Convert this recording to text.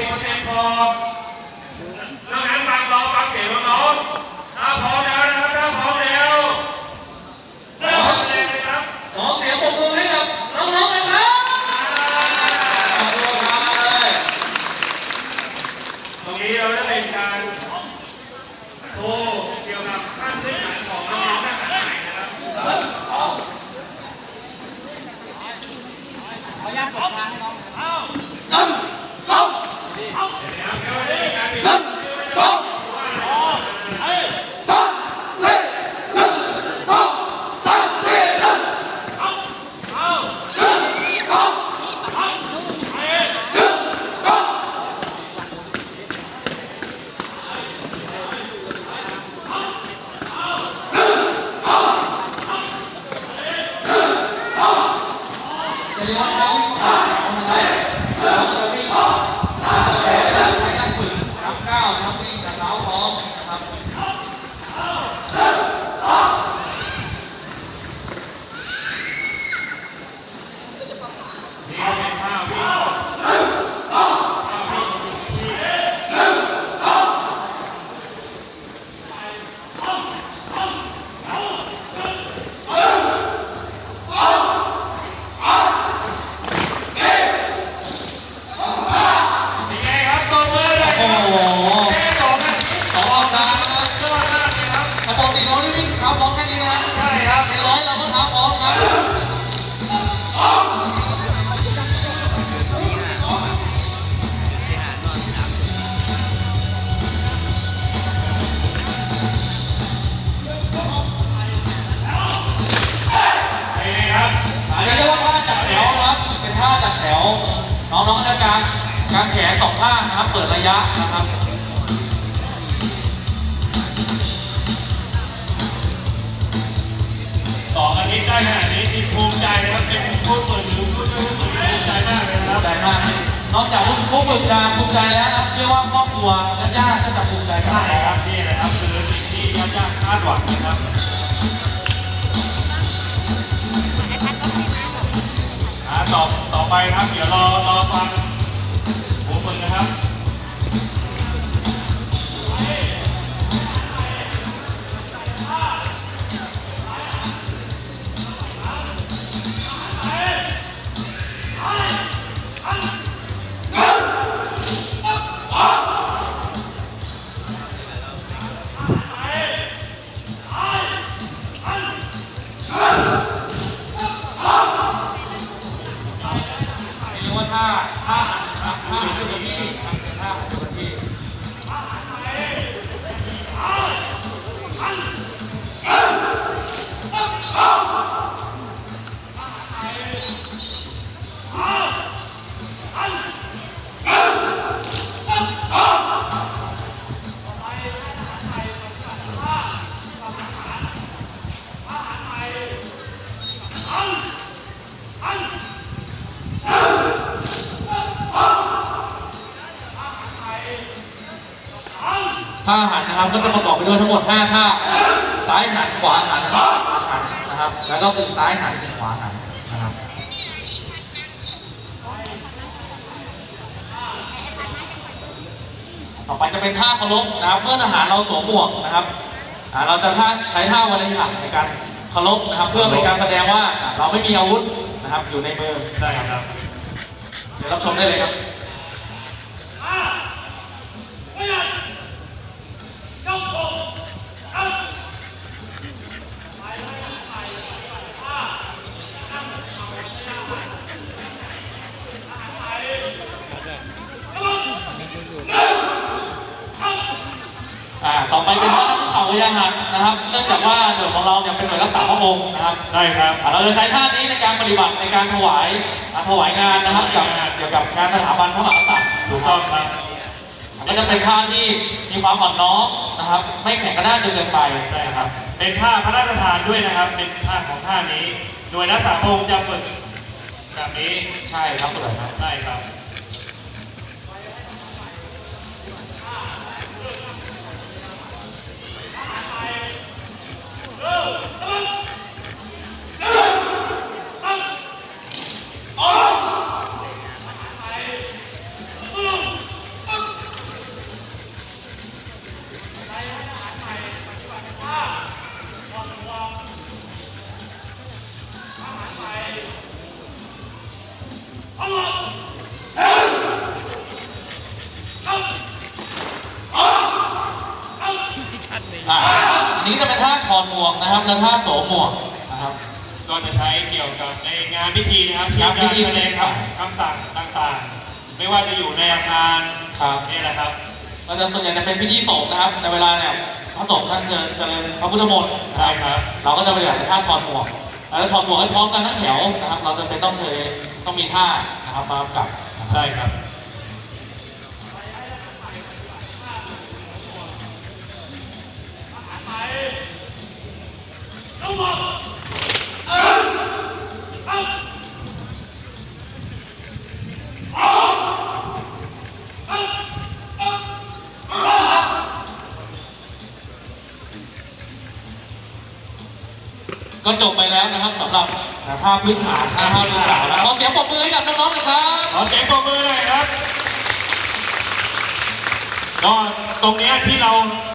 สิบเปอร์เซ็นต์พอดังนั้นบางรอบางเสียงน้องถ้าพอแล้วนะครับถ้าพอแล้วเริ่มเลยครับขอเสียงปรบมือให้กับน้องๆเลยครับตรงนี้เราได้เป็นการโทรเกี่ยวกับขั้นพื้นฐานของน้องๆนักศึกษานะครับขออนุญาตกดทางให้น้องเอ้า น้องๆจะการการแขนสองข้างนะครับ เปิดระยะนะครับสองอาทิตย์ได้ขนาดนี้มีภูมิใจนะครับเป็นผู้เปิดหรือผู้ช่วยผู้เปิดภูมิใจมากเลยนะคภูรับมิใจมาก นอกจากผู้ฝึกการภูมิใจแล้วนะครับเชื่อว่าครอบครัวและญาติก็จะภูมิใจใช่มากคนะครัรับบนี่นะครับคือสิ่งที่ญาติๆคาดหวังนะครับ ต่อต่อไปครับ เดี๋ยวรอรอฟังหัวมึงนะครับ ท่าหันนะครับ ก็จะประกอบไปด้วยทั้งหมด 5 ท่า ซ้ายหันขวาหันขวาหันนะครับ แล้วก็เป็นซ้ายหันเป็นขวาหันนะครับต่อไปจะเป็นท่าเคารพนะครับ เมื่อทหารเราสวมหมวกนะครับอ่าเราจะท่าใช้ท่าวริหัตในการเคารพนะครับ เพื่อเป็นการแสดงว่าเราไม่มีอาวุธนะครับ อยู่ในมือใช่ครับ เดี๋ยวรับชมได้เลยครับ อ่าต่อไปเป็นท่าภูเขาพยาหันนะครับ เนื่องจากว่าหน่วยของเราเนี่ยเป็นหน่วยรักษาพระองค์นะครับใช่ครับอ่าเราจะใช้ท่านี้ในการปฏิบัติในการถวายอ่าถวายงานนะครับกับเกี่ยวกับงานสถาบันพระมหากษัตริย์ถูกต้องครับก็จะเป็นท่าที่มีความอ่อนน้อม นะครับ ไม่แข็งกระด้างจนเกินไปใช่ครับ เป็นท่าพระราชทานด้วยนะครับ เป็นท่าของท่านี้โดยรักษาพระองค์จะฝึกแบบนี้ ใช่ครับคุณครับ ใช่ครับ อ่าอันนี้จะเป็นท่าถอดหมวกนะครับและท่าโสวมหมวกนะครับ ก็จะใช้เกี่ยวกับในงานพิธีนะครับที่งานพิจะธีแสดงคำคำสั่งต่างๆ ไม่ว่าจะอยู่ในอาคารครับนี่แหละครับเราจะส่วนใหญ่จะเป็นพิธีสงฆ์นะครับ ในเวลาเนี่ยพระสงฆ์ท่านจะเจริญพระพุทธมนต์นะใช่ครับเราก็จะปฏิบัติในท่าถอดหมวกเราจะถอดหมวกให้พร้อมกันทั้งแถวนะครับ เราจะเป็นต้องเคยต้องมีท่านะครับมากำกับนะครับใช่ครับ ก็จบไปแล้วนะครับสำหรับท่าพื้นฐานท่าพื้นฐานนะขอเสียงปรบมือให้กับน้องๆหน่อยครับขอเสียงปรบมือหน่อยครับก็ตรงนี้ที่เรา